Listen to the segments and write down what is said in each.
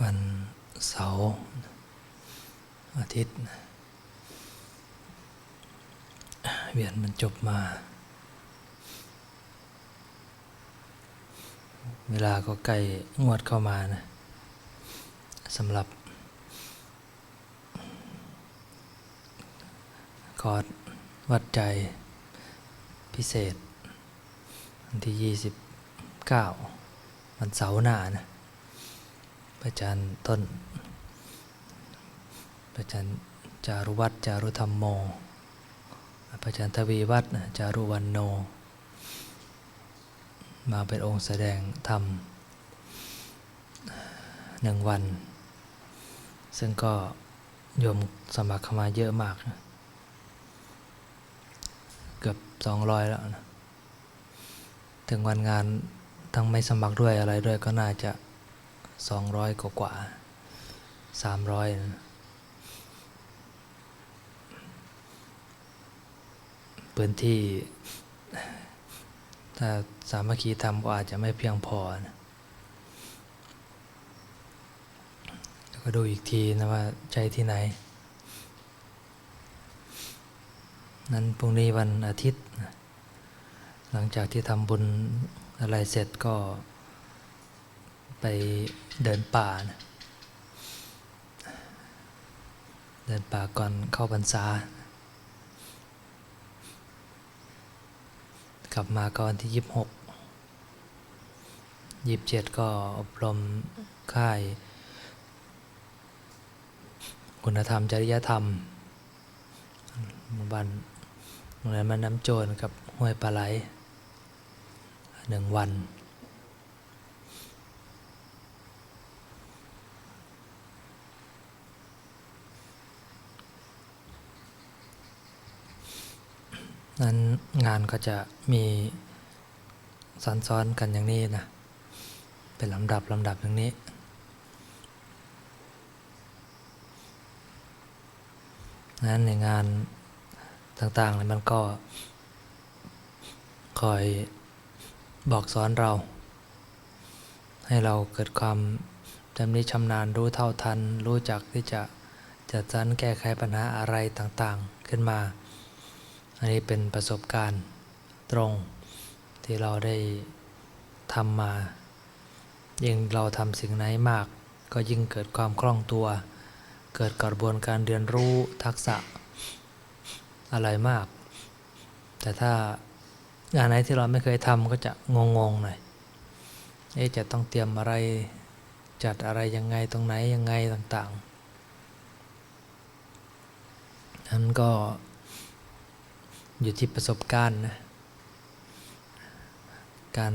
วันเสาร์อาทิตย์ เวียนมันจบมา เวลาก็ใกล้งวดเข้ามานะสำหรับคอร์สวัดใจพิเศษ วันที่ 29 วันเสาร์หน้านะพระ อาจารย์ต้นพระอาจารย์จารุวัตรจารุธรรมโมพระอาจารย์ทวีวัฒน์นะจารุวันโน มาเป็นองค์แสดงธรรมหนึ่งวัน ซึ่งก็โยมสมัครเข้ามาเยอะมากนะเกือบสองร้อยแล้วนะ ถึงวันงานทั้งไม่สมัครด้วยอะไรด้วยก็น่าจะ สองร้อยกว่าสามร้อยพื้นที่ ถ้าสามัคคีทำก็อาจจะไม่เพียงพอนะแล้วก็ดูอีกทีนะว่าใช่ที่ไหน นั้นพรุ่งนี้วันอาทิตย์ หลังจากที่ทำบุญอะไรเสร็จก็ ไปเดินป่านะเดินป่าก่อนเข้าพรรษากลับมาก็วันที่ยี่สิบหกยี่สิบเจ็ดก็อบรมค่าย คุณธรรมจริยธรรมบ้านโรงเรียนมันน้ำโจรกับห้วยปลาไหลหนึ่งวัน นั้นงานก็จะมีซ้อนๆกันอย่างนี้นะ เป็นลำดับลำดับอย่างนี้ นั้นในงานต่างๆมันก็คอยบอกสอนเรา ให้เราเกิดความจำนิชำนาญรู้เท่าทัน รู้จักที่จะจัดสรรแก้ไขปัญหาอะไรต่างๆ ขึ้นมา อันนี้เป็นประสบการณ์ตรงที่เราได้ทำมา ยิ่งเราทำสิ่งไหนมาก ก็ยิ่งเกิดความคล่องตัว เกิดกระบวนการเรียนรู้ทักษะอะไรมาก แต่ถ้างานไหนที่เราไม่เคยทำก็จะงงๆหน่อยเอ๊ะจะต้องเตรียมอะไรจัดอะไรยังไงตรงไหนยังไงต่างๆนั้นก็ อยู่ที่ประสบการณ์นะการ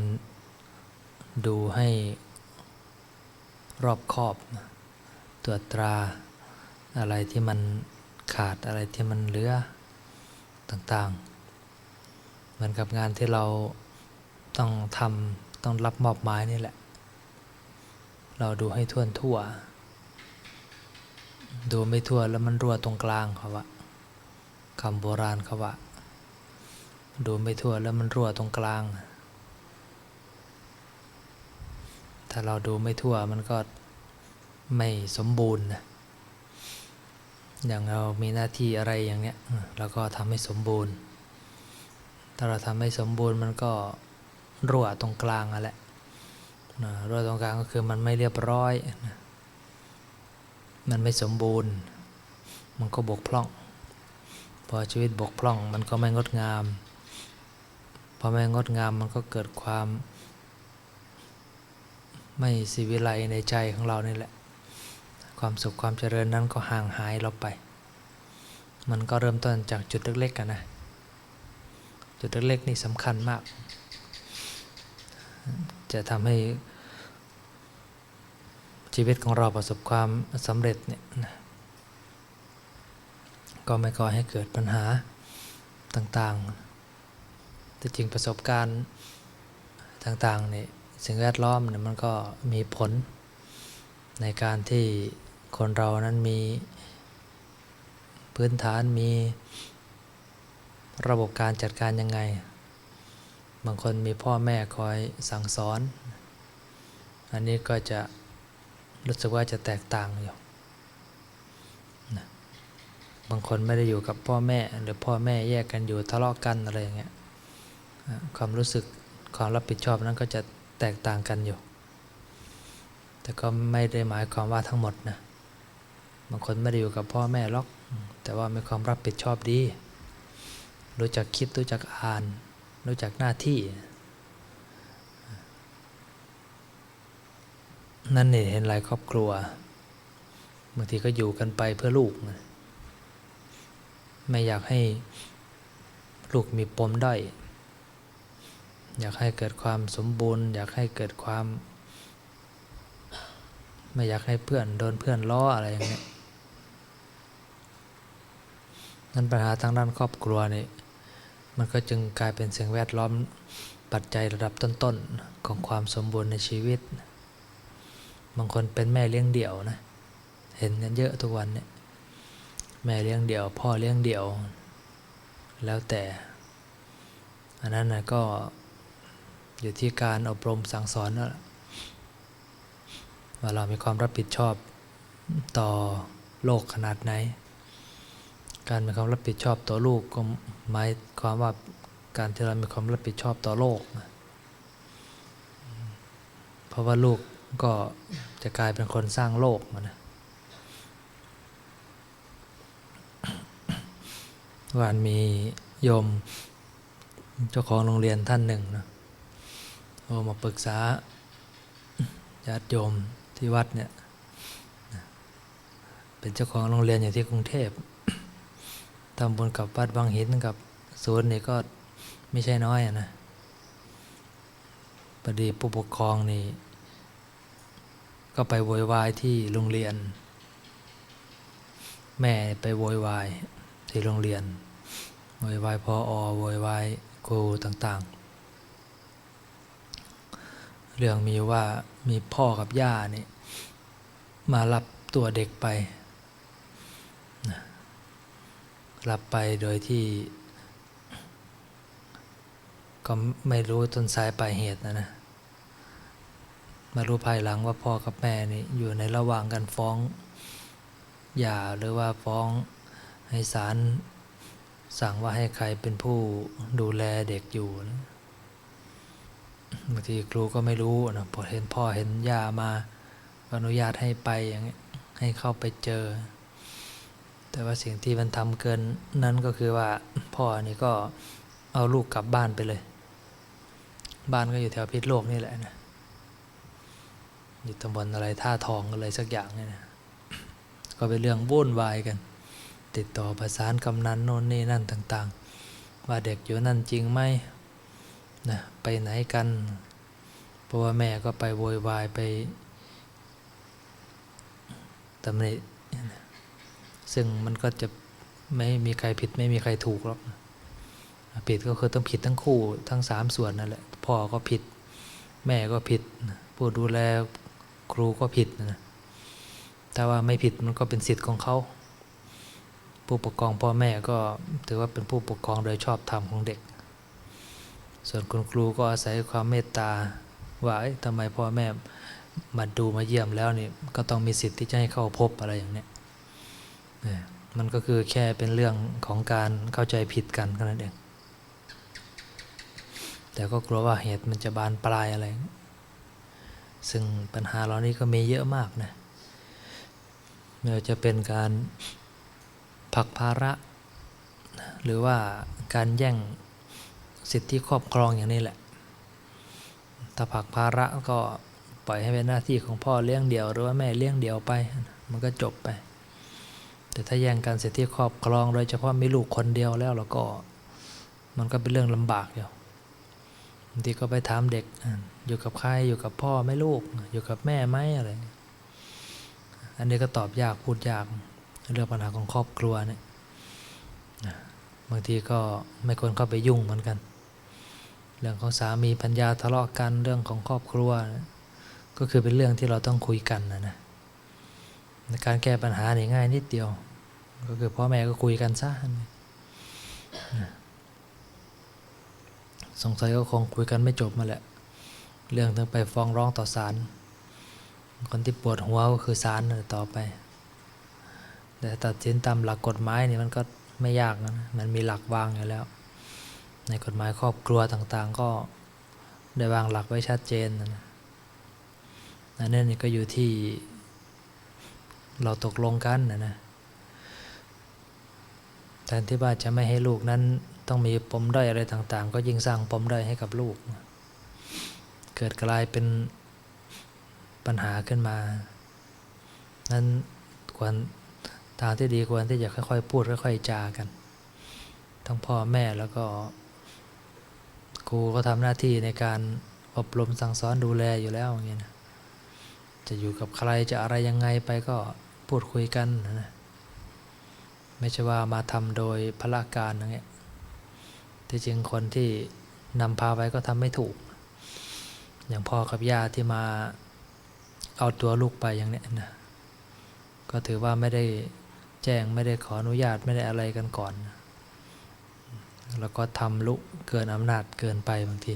ดูให้รอบคอบนะตรวจตราอะไรที่มันขาดอะไรที่มันเหลือต่างๆ เหมือนกับงานที่เราต้องทำต้องรับมอบหมายนี่แหละ เราดูให้ทั่วทั่ว ดูไม่ทั่วแล้วมันรั่วตรงกลางเขาว่าคำโบราณเขาว่า ดูไม่ทั่วแล้วมันรั่วตรงกลาง ถ้าเราดูไม่ทั่วมันก็ไม่สมบูรณ์นะอย่างเรามีหน้าที่อะไรอย่างเนี้ยเราก็ทำให้สมบูรณ์ ถ้าเราทำให้สมบูรณ์มันก็รั่วตรงกลางอะแหละรั่วตรงกลางก็คือมันไม่เรียบร้อย มันไม่สมบูรณ์ มันก็บกพร่อง พอชีวิตบกพร่องมันก็ไม่งดงาม พอไม่งดงามมันก็เกิดความ ไม่สิวิไลในใจของเรานี่แหละ ความสุขความเจริญนั้นก็ห่างหายเราไป มันก็เริ่มต้นจากจุดเล็กๆกันนะ จุดเล็กๆนี่สำคัญมาก จะทำให้ชีวิตของเราประสบความสำเร็จเนี่ยนะก็ไม่ก่อให้เกิดปัญหาต่างๆ แต่จริงประสบการณ์ต่างๆเนี่ยสิ่งแวดล้อมเนี่ยมันก็มีผล ในการที่คนเรานั้นมีพื้นฐานมีระบบการจัดการยังไง บางคนมีพ่อแม่คอยสั่งสอน อันนี้ก็จะรู้สึกว่าจะแตกต่างอยู่นะบางคนไม่ได้อยู่กับพ่อแม่ หรือพ่อแม่แยกกันอยู่ทะเลาะกันอะไรอย่างเงี้ย ความรู้สึกความรับผิดชอบนั้นก็จะแตกต่างกันอยู่ แต่ก็ไม่ได้หมายความว่าทั้งหมดนะ บางคนไม่ได้อยู่กับพ่อแม่หรอก แต่ว่ามีความรับผิดชอบดี รู้จักคิด รู้จักอ่าน รู้จักหน้าที่ นั่นเนี่ยเห็นหลายครอบครัว บางทีก็อยู่กันไปเพื่อลูก ไม่อยากให้ลูกมีปมด้อย อยากให้เกิดความสมบูรณ์ อยากให้เกิดความ ไม่อยากให้เพื่อนโดนเพื่อนล้ออะไรอย่างเงี้ยนั่นปัญหาทางด้านครอบครัวนี่มันก็จึงกลายเป็นสิ่งแวดล้อมปัจจัยระดับต้นๆของความสมบูรณ์ในชีวิต บางคนเป็นแม่เลี้ยงเดี่ยวนะ เห็นกันเยอะทุกวันเนี่ย แม่เลี้ยงเดี่ยว พ่อเลี้ยงเดี่ยว แล้วแต่ อันนั้นนะก็ อยู่ที่การอบรมสั่งสอนนะว่าเรามีความรับผิดชอบต่อโลกขนาดไหน การมีความรับผิดชอบต่อลูกก็หมายความว่าการที่เรามีความรับผิดชอบต่อโลก เพราะว่าลูกก็จะกลายเป็นคนสร้างโลกมานะวันมีโยมเจ้าของโรงเรียนท่านหนึ่งนะ โทรมาปรึกษาญาติโยมที่วัดเนี่ยเป็นเจ้าของโรงเรียนอยู่ที่กรุงเทพทำบุญกับวัดบางหินกับศูนย์นี่ก็ไม่ใช่น้อยอะนะพอดีผู้ปกครองนี่ ก็ไปโวยวายที่โรงเรียน แม่ไปโวยวายที่โรงเรียนโวยวายพออโวยวายครูต่าง ๆ เรื่องมีว่ามีพ่อกับย่านี่มารับตัวเด็กไป รับไปโดยที่ ก็ไม่รู้ต้นสายปลายเหตุนะนะ มารู้ภายหลังว่าพ่อกับแม่นี่อยู่ในระหว่างการฟ้องหย่าหรือว่าฟ้องให้ศาลสั่งว่าให้ใครเป็นผู้ดูแลเด็กอยู่นะ บางทีครูก็ไม่รู้นะพอเห็นพ่อเห็นย่ามาอนุญาตให้ไปอย่างเงี้ให้เข้าไปเจอ แต่ว่าสิ่งที่มันทำเกินนั้นก็คือว่าพ่อนี่ก็เอาลูกกลับบ้านไปเลย บ้านก็อยู่แถวพิษโลกนี่แหละนะอยู่ตำบลอะไรท่าทองอะไรสักอย่างเนี่ยนะก็เป็นเรื่องวุ่นวายกัน ติดต่อประสานกำนันโน่นนี่นั่นต่าง ๆ ว่าเด็กอยู่นั่นจริงไหม นะไปไหนกัน เพราะว่าแม่ก็ไปโวยวายไปตำหนิซึ่งมันก็จะไม่มีใครผิดไม่มีใครถูกหรอกผิดก็คือต้องผิดทั้งคู่ทั้งสามส่วนนั่นแหละพ่อก็ผิด แม่ก็ผิด ผู้ดูแลครูก็ผิดนะแต่ว่าไม่ผิดมันก็เป็นสิทธิ์ของเขาผู้ปกครองพ่อแม่ก็ถือว่าเป็นผู้ปกครองโดยชอบธรรมของเด็ก ส่วนคุณครูก็อาศัยความเมตตาว่าทำไมพ่อแม่มาดูมาเยี่ยมแล้วนี่ก็ต้องมีสิทธิ์ที่จะให้เข้าพบอะไรอย่างเนี้ยมันก็คือแค่เป็นเรื่องของการเข้าใจผิดกันแค่นั้นเองแต่ก็กลัวว่าเหตุมันจะบานปลายอะไร ซึ่งปัญหาเหล่านี้ก็มีเยอะมากนะไม่ว่าจะเป็นการผลักภาระ หรือว่าการแย่ง สิทธิครอบครองอย่างนี้แหละ ถ้าผักภาระก็ปล่อยให้เป็นหน้าที่ของพ่อเลี้ยงเดี่ยวหรือว่าแม่เลี้ยงเดี่ยวไป มันก็จบไป แต่ถ้าแย่งกันสิทธิครอบครองโดยเฉพาะมีลูกคนเดียวแล้วแล้วก็มันก็เป็นเรื่องลำบากอยู่บางทีก็ไปถามเด็กอยู่กับใครอยู่กับพ่อไม่ลูก อยู่กับแม่ไหมอะไรอันนี้ก็ตอบยากพูดยากเรื่องปัญหาของครอบครัวเนี่ยบางทีก็ไม่ควรเข้าไปยุ่งเหมือนกัน เรื่องของสามีพัญญาทะเลาะกันเรื่องของครอบครัวนะก็คือเป็นเรื่องที่เราต้องคุยกันนะนะในการแก้ปัญหาเนี่ยง่ายนิดเดียว ก็คือพ่อแม่ก็คุยกันซะนะสงสัยก็คงคุยกันไม่จบมาแหละ เรื่องถึงไปฟ้องร้องต่อศาลคนที่ปวดหัวก็คือศาลน่ะต่อไป แต่ตัดสินตามหลักกฎหมายนี่มันก็ไม่ยากนะ มันมีหลักวางอยู่แล้ว ในกฎหมายครอบครัวต่างๆ ก็ได้วางหลักไว้ชัดเจนนะนนั้นนี่ก็อยู่ที่เราตกลงกันนะนะแทนที่ว่าจะไม่ให้ลูกนั้นต้องมีปมด้อยอะไรต่าง ๆ ก็ยิ่งสร้างปมด้อยให้กับลูก เกิดกลายเป็นปัญหาขึ้นมา นั้นควรทางที่ดีควรที่จะค่อยๆ พูดค่อยๆจากัน ทั้งพ่อแม่แล้วก็ ครูก็ทำหน้าที่ในการอบรมสั่งสอนดูแลอยู่แล้วอย่างเงี้ยนะจะอยู่กับใครจะอะไรยังไงไปก็พูดคุยกันนะไม่ใช่ว่ามาทำโดยพละการอย่างเงี้ยที่จริงคนที่นำพาไปก็ทำไม่ถูก อย่างพ่อกับย่าที่มาเอาตัวลูกไปอย่างเนี้ยนะก็ถือว่าไม่ได้แจ้งไม่ได้ขออนุญาตไม่ได้อะไรกันก่อน แล้วก็ทำลุเกินอำนาจเกินไปบางที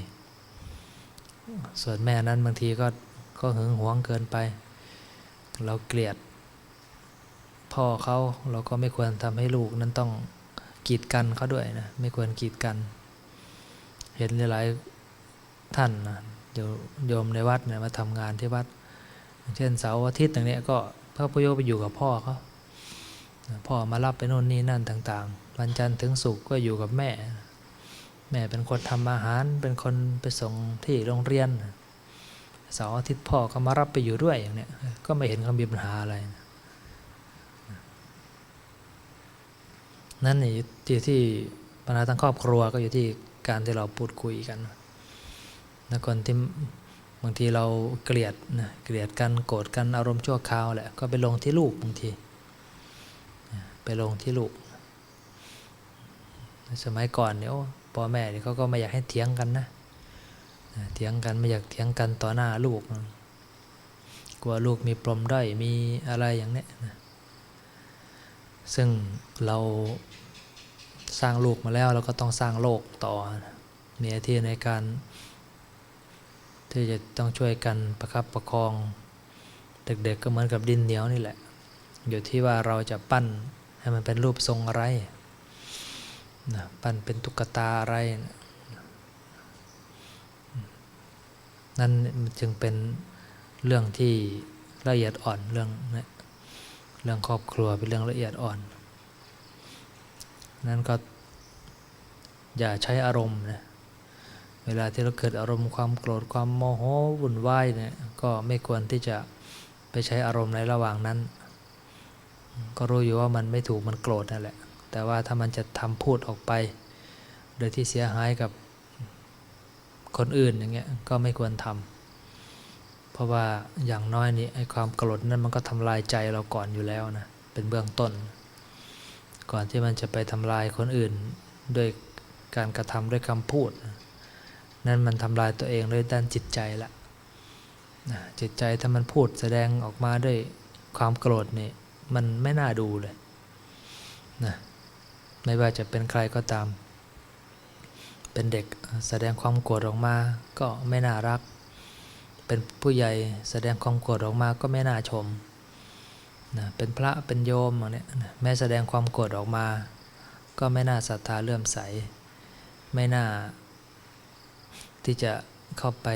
ส่วนแม่นั้นบางทีก็ก็หึงหวงเกินไป เราเกลียด พ่อเขาเราก็ไม่ควรทำให้ลูกนั้นต้องกีดกันเขาด้วยนะไม่ควรกีดกัน เห็นหลายๆท่านนะโยโยมในวัดเนี่ยมาทำงานที่วัด เช่นเสาร์อาทิตย์อย่างเนี้ยก็พระพุโยไปอยู่กับพ่อเขาพ่อมารับไปโน่นนี่นั่นต่าง ๆ วันจันทร์ถึงศุกร์ก็อยู่กับแม่ แม่เป็นคนทำอาหาร เป็นคนไปส่งที่โรงเรียนเสาร์อาทิตย์พ่อก็มารับไปอยู่ด้วยอย่างเนี้ยก็ไม่เห็นเขามีปัญหาอะไร นั่นนี่ที่ที่ปัญหาทางครอบครัวก็อยู่ที่การที่เราพูดคุยกันนะคนที่บางทีเราเกลียดนะเกลียดกันโกรธกันอารมณ์ชั่วคราวแหละก็ไปลงที่ลูกบางที ไปลงที่ลูก สมัยก่อนเนี่ยโอ้พ่อแม่เนี่ยเขาก็ไม่อยากให้เถียงกันนะเถียงกันไม่อยากเถียงกันต่อหน้าลูกกลัวลูกมีปมด้อยมีอะไรอย่างเนี้ยนะซึ่งเราสร้างลูกมาแล้วเราก็ต้องสร้างโลกต่อมีหน้าที่ในการ ที่จะต้องช่วยกันประคับประคอง เด็กๆก็เหมือนกับดินเหนียวนี่แหละ อยู่ที่ว่าเราจะปั้นให้มันเป็นรูปทรงอะไร นะปั้นเป็นตุ๊กตาอะไรนะนั่นจึงเป็นเรื่องที่ละเอียดอ่อนเรื่องนะเรื่องครอบครัวเป็นเรื่องละเอียดอ่อน นั่นก็อย่าใช้อารมณ์นะเวลาที่เราเกิดอารมณ์ความโกรธความโมโหวุ่นวายเนี่ยก็ไม่ควรที่จะไปใช้อารมณ์ในระหว่างนั้น ก็รู้อยู่ว่ามันไม่ถูกมันโกรธนั่นแหละ แต่ว่าถ้ามันจะทำพูดออกไป โดยที่เสียหายกับคนอื่นอย่างเงี้ยก็ไม่ควรทำเพราะว่าอย่างน้อยนี่ไอ้ความโกรธนั้นมันก็ทำลายใจเราก่อนอยู่แล้วนะเป็นเบื้องต้น ก่อนที่มันจะไปทำลายคนอื่นด้วยการกระทำด้วยคำพูด นั่นมันทำลายตัวเองด้วยด้านจิตใจละนะจิตใจถ้ามันพูดแสดงออกมาด้วยความโกรธนี่มันไม่น่าดูเลยนะ ไม่ว่าจะเป็นใครก็ตาม เป็นเด็กแสดงความโกรธออกมาก็ไม่น่ารัก เป็นผู้ใหญ่แสดงความโกรธออกมาก็ไม่น่าชมนะเป็นพระเป็นโยมอย่างเนี้ยแม้แสดงความโกรธออกมา ก็ไม่น่าศรัทธาเลื่อมใส ไม่น่า ที่จะเข้าไป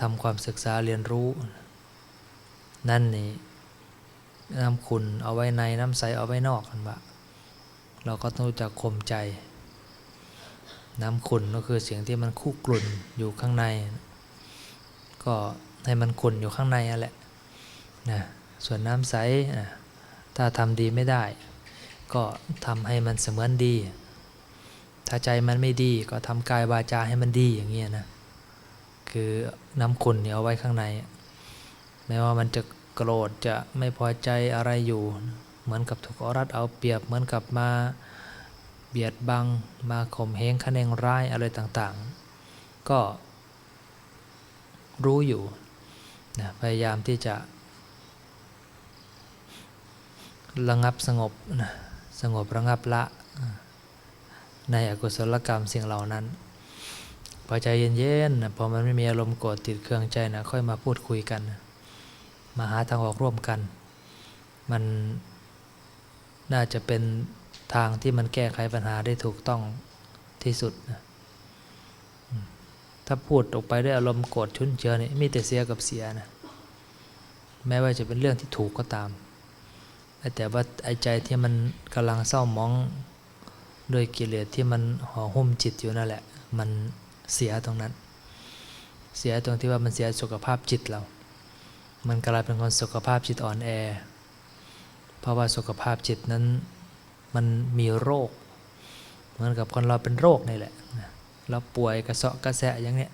ทำความศึกษาเรียนรู้ นั่นนี่ น้ำขุนเอาไว้ในน้ำใสเอาไว้นอกกันบะเราก็ต้องรู้จักข่มใจ น้ำขุนก็คือเสียงที่มันคู่กลุ่นอยู่ข้างใน ก็ให้มันขุนอยู่ข้างในนั่นแหละนะส่วนน้ำใสนะถ้าทำดีไม่ได้ ก็ทำให้มันเสมือนดี ถ้าใจมันไม่ดีก็ทำกายวาจาให้มันดีอย่างเงี้ยนะคือน้ำขุนเนี่ยเอาไว้ข้างใน แม้ว่ามันจะ โกรธจะไม่พอใจอะไรอยู่ เหมือนกับถูกอรัดเอาเปรียบเหมือนกับมาเบียดบังมาข่มเหงคะแนงร้ายอะไรต่างๆ ก็รู้อยู่นะพยายามที่จะระงับสงบนะสงบระงับละ ในอกุศลกรรมสิ่งเหล่านั้นพพอใจเย็นๆนะพอมันไม่มีอารมณ์โกรธติดเครื่องใจนะค่อยมาพูดคุยกันนะ มาหาทางออกร่วมกัน มันน่าจะเป็นทางที่มันแก้ไขปัญหาได้ถูกต้องที่สุดนะถ้าพูดออกไปด้วยอารมณ์โกรธชุนเจือนี่มีแต่เสียกับเสียนะแม้ว่าจะเป็นเรื่องที่ถูกก็ตาม แต่ว่าไอ้ใจที่มันกำลังเศร้ามองด้วยกิเลสที่มันห่อหุ้มจิตอยู่นั่นแหละ มันเสียตรงนั้น เสียตรงที่ว่ามันเสียสุขภาพจิตเรา มันกลายเป็นคนสุขภาพจิตอ่อนแอ เพราะว่าสุขภาพจิตนั้นมันมีโรค เหมือนกับคนเราเป็นโรคนี่แหละเราป่วยกระเซาะกระแสะอย่างเนี้ย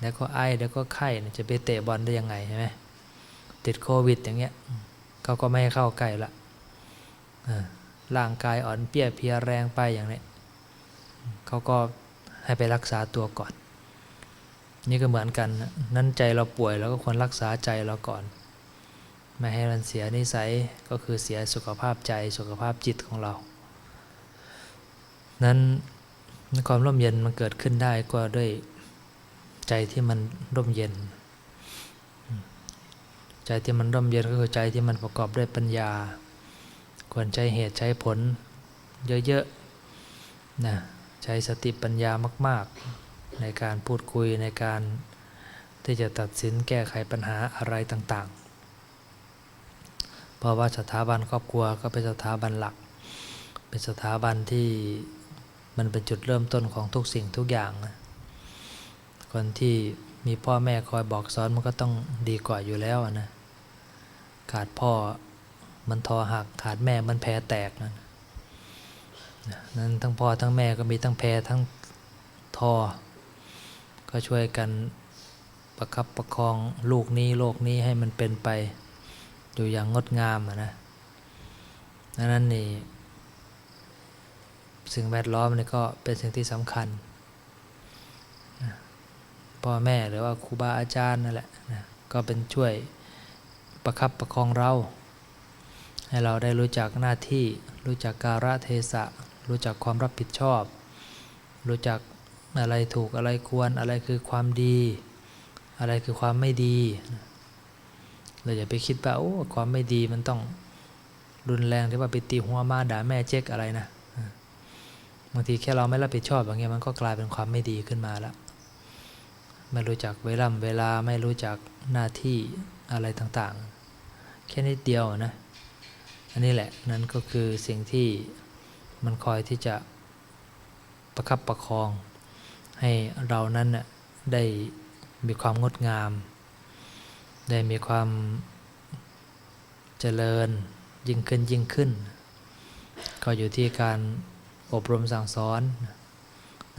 แล้วก็ไอแล้วก็ไข้จะไปเตะบอลได้ยังไงใช่ไหมติดโควิดอย่างเงี้ยเขาก็ไม่ให้เข้าใกล้ละร่างกายอ่อนเปี้ยเพียแรงไปอย่างนี้เขาก็ให้ไปรักษาตัวก่อน นี่ก็เหมือนกัน นั้นใจเราป่วยเราก็ควรรักษาใจเราก่อน ไม่ให้มันเสียนิสัยก็คือเสียสุขภาพใจสุขภาพจิตของเรา นั้นความร่มเย็นมันเกิดขึ้นได้ก็ด้วยใจที่มันร่มเย็น ใจที่มันร่มเย็นก็คือใจที่มันประกอบด้วยปัญญา ควรใช้เหตุใช้ผลเยอะๆนะใช้สติปัญญามาก ๆ ในการพูดคุยในการที่จะตัดสินแก้ไขปัญหาอะไรต่างๆ เพราะว่าสถาบันครอบครัวก็เป็นสถาบันหลัก เป็นสถาบันที่มันเป็นจุดเริ่มต้นของทุกสิ่งทุกอย่าง คนที่มีพ่อแม่คอยบอกสอนมันก็ต้องดีกว่าอยู่แล้วนะ ขาดพ่อมันทอหักขาดแม่มันแพ้แตกนั่นนั้นทั้งพ่อทั้งแม่ก็มีทั้งแพ้ทั้งทอ ก็ช่วยกันประคับประคองลูกนี้โลกนี้ให้มันเป็นไปอยู่อย่างงดงามอะนะดังนั้นนี่สิ่งแวดล้อมนี่ก็เป็นสิ่งที่สำคัญพ่อแม่หรือว่าครูบาอาจารย์นั่นแหละนะก็เป็นช่วยประคับประคองเรา ให้เราได้รู้จักหน้าที่ รู้จักการะเทศะ รู้จักความรับผิดชอบ รู้จัก อะไรถูกอะไรควรอะไรคือความดี อะไรคือความไม่ดี เราอย่าไปคิดว่าโอ้ความไม่ดีมันต้องรุนแรงที่ว่าไปตีหัวมาด่าแม่เจ๊กอะไรนะบางทีแค่เราไม่รับผิดชอบอย่างเงี้ยมันก็กลายเป็นความไม่ดีขึ้นมาแล้วไม่รู้จักเวลาเวลาไม่รู้จักหน้าที่อะไรต่างๆ แค่นิดเดียวนะอันนี้แหละนั่นก็คือสิ่งที่มันคอยที่จะประคับประคอง ให้เรานั้นน่ะได้มีความงดงาม ได้มีความเจริญยิ่งขึ้นยิ่งขึ้น ก็อยู่ที่การอบรมสั่งสอน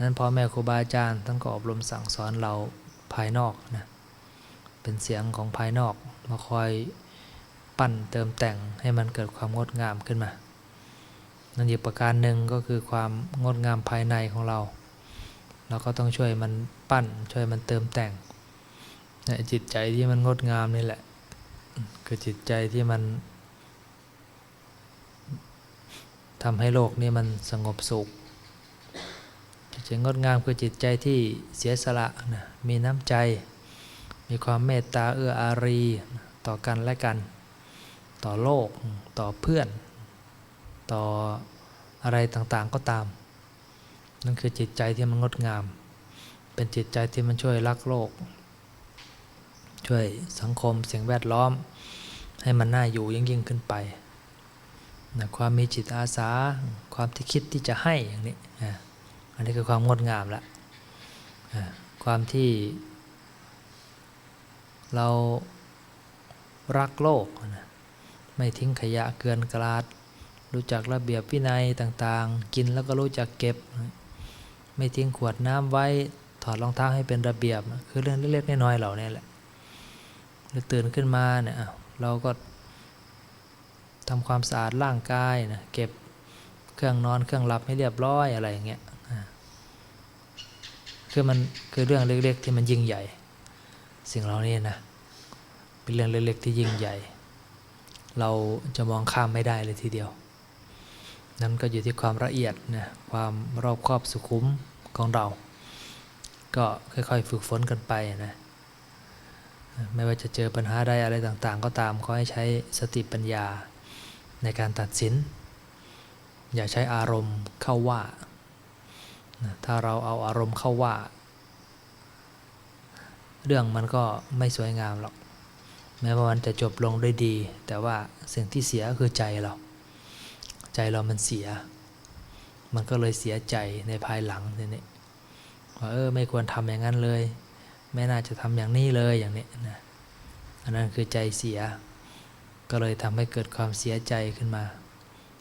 นั้นพ่อแม่ครูบาอาจารย์ท่านก็อบรมสั่งสอนเราภายนอกนะเป็นเสียงของภายนอกมาคอยปั้นเติมแต่งให้มันเกิดความงดงามขึ้นมา นั่นอีกประการหนึ่งก็คือความงดงามภายในของเรา เราก็ต้องช่วยมันปั้น ช่วยมันเติมแต่งเนี่ยจิตใจที่มันงดงามนี่แหละ คือจิตใจที่มันทำให้โลกนี้มันสงบสุขจิตใจงดงามคือจิตใจที่เสียสละนะมีน้ำใจ มีความเมตตาเอื้ออารีต่อกันและกัน ต่อโลกต่อเพื่อน ต่ออะไรต่างๆก็ตาม นั่นคือจิตใจที่มันงดงาม เป็นจิตใจที่มันช่วยรักโลก ช่วยสังคมสิ่งแวดล้อม ให้มันน่าอยู่ยิ่งยิ่งขึ้นไปนะความมีจิตอาสา ความที่คิดที่จะให้อย่างนี้นะอันนี้คือความงดงามละนะความที่ เรารักโลกนะไม่ทิ้งขยะเกินกลาด รู้จักระเบียบวินัยต่างๆ กินแล้วก็รู้จักเก็บ ไม่ทิ้งขวดน้ำไว้ถอดรองเท้าให้เป็นระเบียบ คือเรื่องเล็กๆน้อยๆเหล่านี้แหละหรือตื่นขึ้นมาเนี่ยเราก็ทำความสะอาดร่างกายนะเก็บเครื่องนอนเครื่องหลับให้เรียบร้อยอะไรอย่างเงี้ยคือมันคือเรื่องเล็ก ๆ ที่มันยิ่งใหญ่ สิ่งเหล่านี้นะเป็นเรื่องเล็กๆที่ยิ่งใหญ่ เราจะมองข้ามไม่ได้เลยทีเดียว นั่นก็อยู่ที่ความละเอียดนะความรอบครอบสุขุมของเรา ก็ค่อยๆฝึกฝนกันไปนะไม่ว่าจะเจอปัญหาใดอะไรต่างๆ ก็ตามขอให้ใช้สติปัญญาในการตัดสิน อย่าใช้อารมณ์เข้าว่า ถ้าเราเอาอารมณ์เข้าว่า เรื่องมันก็ไม่สวยงามหรอก แม้ว่ามันจะจบลงด้วยดี แต่ว่าสิ่งที่เสียคือใจเรา ใจเรามันเสีย มันก็เลยเสียใจในภายหลังทีนี้ว่าเออไม่ควรทำอย่างนั้นเลย ไม่น่าจะทำอย่างนี้เลยอย่างนี้นะอันนั้นคือใจเสีย ก็เลยทำให้เกิดความเสียใจขึ้นมา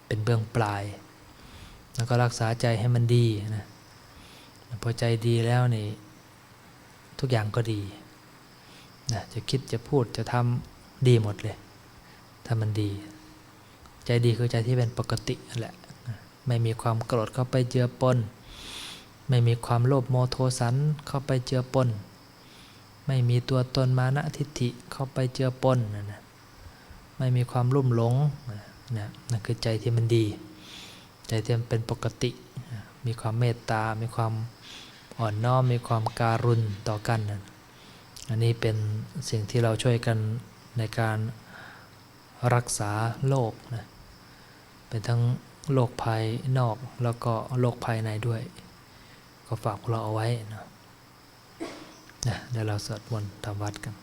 เป็นเบื้องปลาย แล้วก็รักษาใจให้มันดีนะพอใจดีแล้วนี่ทุกอย่างก็ดีนะจะคิดจะพูดจะทำดีหมดเลย ถ้ามันดี ใจดีคือใจที่เป็นปกตินั่นแหละ ไม่มีความโกรธเข้าไปเจือปน ไม่มีความโลภโมโทสันเข้าไปเจือปน ไม่มีตัวตนมานะทิฏฐิเข้าไปเจือปนนะนะไม่มีความรุ่มหลงนะนั่นคือใจที่มันดี ใจที่มันเป็นปกติ มีความเมตตา มีความอ่อนน้อม มีความการุณต่อกันนะอันนี้เป็นสิ่งที่เราช่วยกันในการรักษาโลกนะ เป็นทั้งโลกภายนอกแล้วก็โลกภายในด้วย ก็ฝากพวกเราเอาไว้นะนะเดี๋ยวเราสวดมนต์ทำวัดกัน